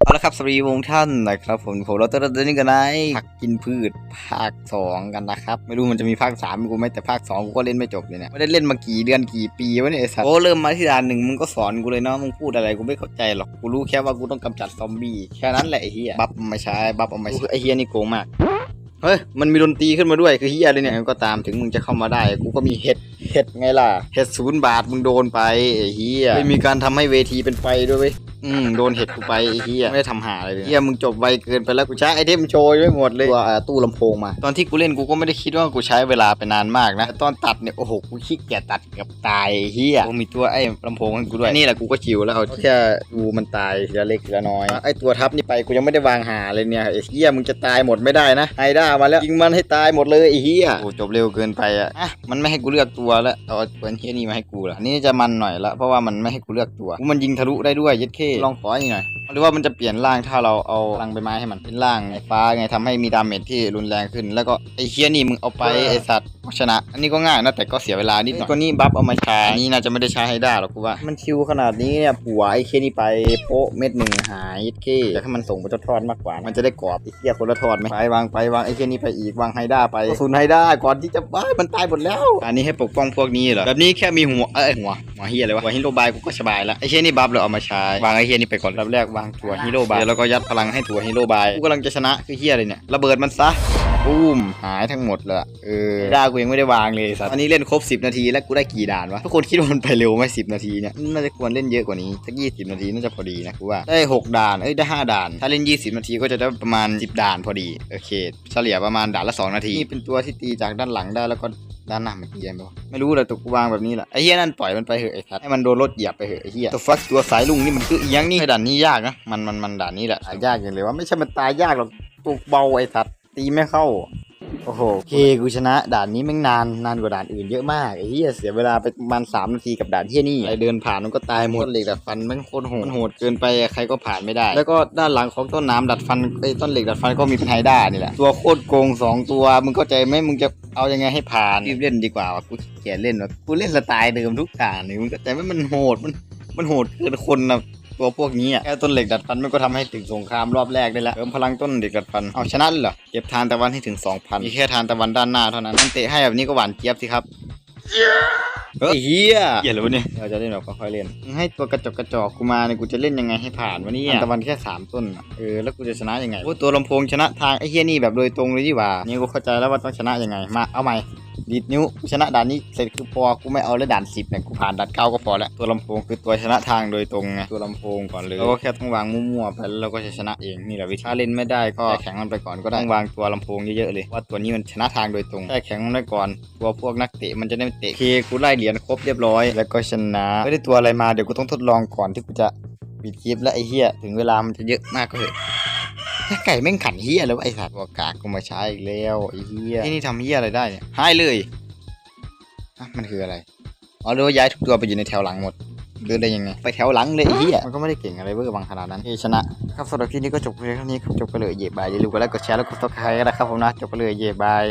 เอาละครับสวัสดีวงท่านนะครับผมผมเราจะเริ่นี้กันในผักกินพืชภาคสองกันนะครับ ไม่รู้มันจะมีภาคสามกูไหมแต่ภาคสองกูก็เล่นไม่จบเลยเนี่ยไม่ได้เล่นมากี่เดือนกี่ปีวะเนี่ยไอ้สัสโอ้เริ่มมาที่ด่านหนึ่งมึงก็สอนกูเลยเนาะมึงพูดอะไรกูไม่เข้าใจหรอกกูรู้แค่ว่ากูต้องกำจัดซอมบี้แค่นั้นแหละไอ้เหี้ยบัฟมาใช้บัฟเอามาใช้ไอ้เหี้ยนี่โกงมากเฮ้ย มันมีดนตรีขึ้นมาด้วย คือเฮียเลยเนี่ยก็ตามถึงมึงจะเข้ามาได้ กูก็มีเห็ด เห็ดไงล่ะ เห็ดศูนย์บาทมึงโดนไปไอ้เฮียไม่มีการทำให้เวทีเป็นไฟด้วยเว้ย อืมโดนเห็ดกูไปไอ้เฮียไม่ได้ทำหาอะไรเลยเฮียมึงจบไวเกินไปแล้วกูใช้ไอเทมโชว์ไว้หมดเลยตัวเอ่อตู้ลำโพงมา ตอนที่กูเล่นกูก็ไม่ได้คิดว่ากูใช้เวลาไปนานมากนะแต่ตอนตัดเนี่ยโอ้โหกูขี้เกียจตัดเกับตายไอ้เฮียกูมีตัวไอ้ลำโพงให้กูด้วยนี่แหละกูก็ชิวแล้วเอาแค่ดูมันตายทีละเล็กทีละน้อยไอ้ตัวทับนี่ไปกูยังไม่ได้วางหาเลยเนี่ยไอ้เฮียมึงจะตายหมดไม่ได้นะไฮด้ามาแล้วยิงมันให้ตายหมดเลยไอ้เฮียโอ้จบเร็วเกินไปอะอะมันไม่ให้กูเลือกตัวแล้วเอาตัวเฮียนี่มาให้กูละอันนี้จะมันหน่อยละเพราะว่ามันไม่ให้กูเลือกตัวกูมันยิงทะลุได้ด้วยยัดเข้ลองขออีกหน่อย หรือว่ามันจะเปลี่ยนร่างถ้าเราเอาพลังใบไม้ให้มันเป็นร่างไอ้ฟ้าไงทำให้มีดาเมจที่รุนแรงขึ้น แล้วก็ไอ้เคียนี่มึงเอาไปไอ้สัตว์ชนะ อันนี้ก็ง่ายนะแต่ก็เสียเวลานิดหน่อยก็นี่บัฟเอามาใช้อันนี้น่าจะไม่ได้ใช้ให้ได้หรอกกูว่ามันชิวขนาดนี้เนี่ยผัวไอ้เคียนี่ไปโป๊ะเม็ดหนึ่งหายยัดเข้อยากให้มันส่งไปทอดๆมากกว่า มันจะได้กรอบไอ้เคียคนละทอดไหมไปวางไปวางไอ้เคียนี่ไปอีกวางไฮด้าไปกระสุนไฮด้าก่อนที่จะบ้ามันตายหมดแล้ว อันนี้ให้ปกป้องพวกนี้เหรอแบบนี้แค่มีหัวเอ้ยหัวหัวเฮียอะไรวะหัวฮิโรบายกูก็สบายละไอ้เคียนี่บัฟเราเอามาใช้วางไอ้เคียนี่ไปก่อนรับแรกวางตัวฮิโรบายแล้วก็ยัดพลังให้ตัวฮิโรบายกูกำลังจะชนะคือเฮียอะไรเนี่ยระเบิดมันซะปุ้มหายทั้งหมดเลยอะเออด่ากูยังไม่ได้วางเลยสัตว์อันนี้เล่นครบ 10 นาทีแล้วกูได้กี่ด่านวะทุกคนคิดว่ามันไปเร็วไหมสินาทีเนี่ยน่าจะควรเล่นเยอะกว่านี้สัก20นาทีน่าจะพอดีนะกูว่าได้หกด่านเอ้ยได้ห้าด่าน ถ้าเล่น 20 นาทีก็จะได้ประมาณ 10 ด่านพอดีโอเค เฉลี่ยประมาณด่านละ 2 นาทีนี่เป็นตัวที่ตีจากด้านหลังได้แล้วก็ ด้านหน้ามันตียังไงวะไม่รู้เลยตกวางแบบนี้แหละไอ้เหี้ยนั่นปล่อยมันไปเหอะไอ้ทัดให้มันโดนรถเหยียบไปเหอะไอ้เหี้ยตัวฟักตัวสายลุงนี่มันคืออียังนี่ด่านนี้ยากนะมันมันมันด่านนี้แหละตายยากอย่างเลยว่าไม่ใช่มันตายยากหรอกตัวเบาไอ้ทัดตีไม่เข้า โอ้โหโอเคกูชนะด่านนี้แม่งนานนานกว่าด่านอื่นเยอะมากไอ้เหี้ยเสียเวลาไปประมาณสามนาทีกับด่านเที่ยนี่ไอเดินผ่านมันก็ตายหมดต้นเหล็กดัดฟันแม่งโคตรโหดมันโหดเกินไปใครก็ผ่านไม่ได้ แล้วก็ด้านหลังของต้นน้ำดัดฟันไอ้ต้นเหล็กดัดฟันก็มีเป็นไฮด้านี่แหละตัวโคตรโกงสองตัวมึงเข้าใจไหมมึงจะเอายังไงให้ผ่านรีบเล่นดีกว่าว่ะกูขี้เกียจเล่นว่ะกูเล่นสไตล์เดิมทุกด่านนี่มึงเข้าใจไหมมันโหดมันมันโหดเกินคนนะ ตัวพวกนี้อะแค่ต้นเหล็กดัดฟันมันก็ทำให้ถึงสงครามรอบแรกได้แล้วเติมพลังต้นเหล็กดัดฟันเอาชนะเลยเหรอเก็บทานตะวันให้ถึง2,000มีแค่ทานตะวันด้านหน้าเท่านั้นมันเตะให้แบบนี้ก็หวานเจี๊ยบสิครับเฮ้ยเฮียเฮียเลยวะเนี่ยเราจะเล่นแบบค่อยๆเล่นมึงให้ตัวกระจกกระจอกกูมาเนี่ยกูจะเล่นยังไงให้ผ่านวะเนี่ยทานตะวันแค่สามต้นอะเออแล้วกูจะชนะยังไงโอ้ยตัวลำโพงชนะทางไอ้เฮียนี่แบบโดยตรงเลยดีกว่านี่กูเข้าใจแล้วว่าต้องชนะยังไงมาเอาใหม่ ดีดนิ้วกูชนะด่านนี้เสร็จคือพอกูไม่เอาแล้วด่านสิบเนี่ยกูผ่านด่านเก้าก็พอแล้วตัวลำโพงคือตัวชนะทางโดยตรงไงตัวลำโพงก่อนเลยเราก็แค่ต้องวางมั่วๆไปแล้วเราก็จะชนะเองนี่แหละวิธีถ้าเล่นไม่ได้ก็แข่งมันไปก่อนก็ได้ต้องวางตัวลำโพงเยอะๆเลยว่าตัวนี้มันชนะทางโดยตรงได้แข่งมันได้ก่อนตัวพวกนักเตะมันจะได้ไม่เตะเคกูไล่เหรียญครบเรียบร้อย แล้วก็ชนะไม่ได้ตัวอะไรมาเดี๋ยวกูต้องทดลองก่อนที่กูจะปิดคลิปและไอ้เหี้ยถึงเวลามันจะเยอะมากก็เถอะ ถ้าไก่แม่งขันเหี้ยแล้วะไอ้สัตว์ตัวกากกูมาใช้อีกแล้วไอ้เหี้ยที่นี่ทำเหี้ยอะไรได้เนี่ยให้เลยอะมันคืออะไรอ๋อหรือว่าย้ายทุกตัวไปอยู่ในแถวหลังหมดเดินได้ยังไงไปแถวหลังเลยไอ้เหี้ยมันก็ไม่ได้เก่งอะไรเวอร์บางขนาดนั้นเฮ้ยชนะครับสำหรับคลิปนี้ก็จบไปเท่านี้ครับจบไปเลยเย่บายอย่าลืมกดไลค์กดแชร์แล้วกดซับสไครต์กันนะครับผมนะจบไปเลยเย่บาย